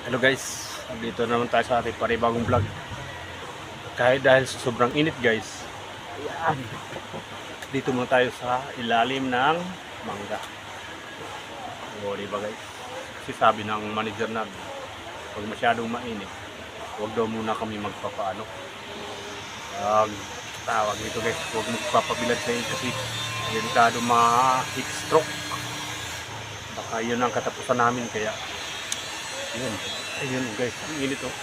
Hello guys, dito naman tayo sa ating panibagong vlog. Kahit dahil sa sobrang init guys, ayan. dito muna tayo sa ilalim ng mangga. O, di ba guys? Kasi sabi ng manager namin, pag masyadong mainit, huwag daw muna kami magpapaano. Um, tawag dito guys, huwag magpapabilad sa inyo kasi delikado ma-heat stroke. Baka yun ang katapusan namin kaya Ayun. Ayun guys, ang init oh.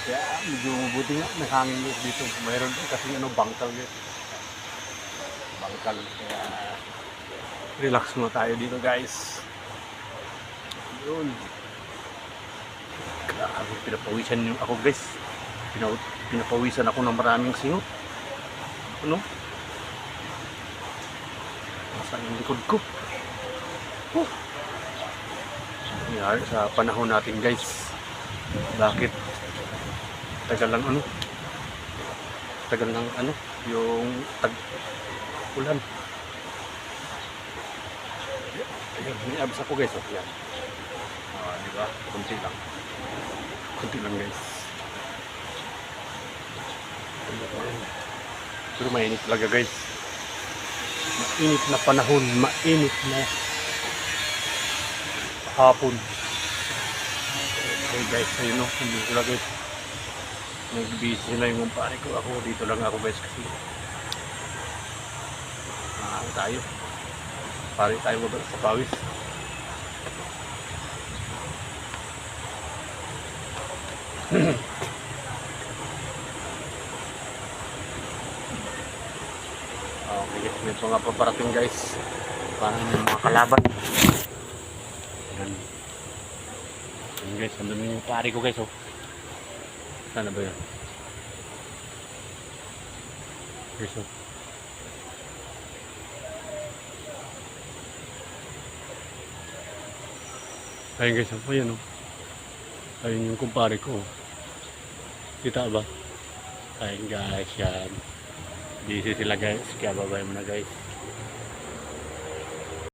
Kaya medyo mabuti nga, may hangin dito. Mayroon din kasi ano, bangkal guys. Bangkal. Kaya relax muna tayo dito guys. Yun. Grabe, pinapawisan yung ako guys. Pinaw pinapawisan ako ng maraming singot. Ano? Nasaan yung likod ko? Oh sa panahon natin guys. Bakit tagal lang ano? Tagal lang ano? Yung tag ulan ayun abs ako guys. Oh yan ah di ba? Kunti lang. Kunti lang guys. Pero mainit talaga guys. Mainit na panahon. Mainit na hapon. Okay guys, ayun o, hindi ko lang guys. Nag-busy na yung pare ko. Ako, dito lang ako guys kasi. Ah, tayo. Pare tayo ba sa pawis. okay guys, may mga paparating guys. Parang yung mga kalaban. Yan. Yan guys, andun yung pare ko guys oh. Sana ba yun? Guys oh. Ayun guys oh, ayun oh. Ayun yung kumpare ko. Kita ba? Ayun guys, yan. Busy sila guys, kaya babay mo na guys.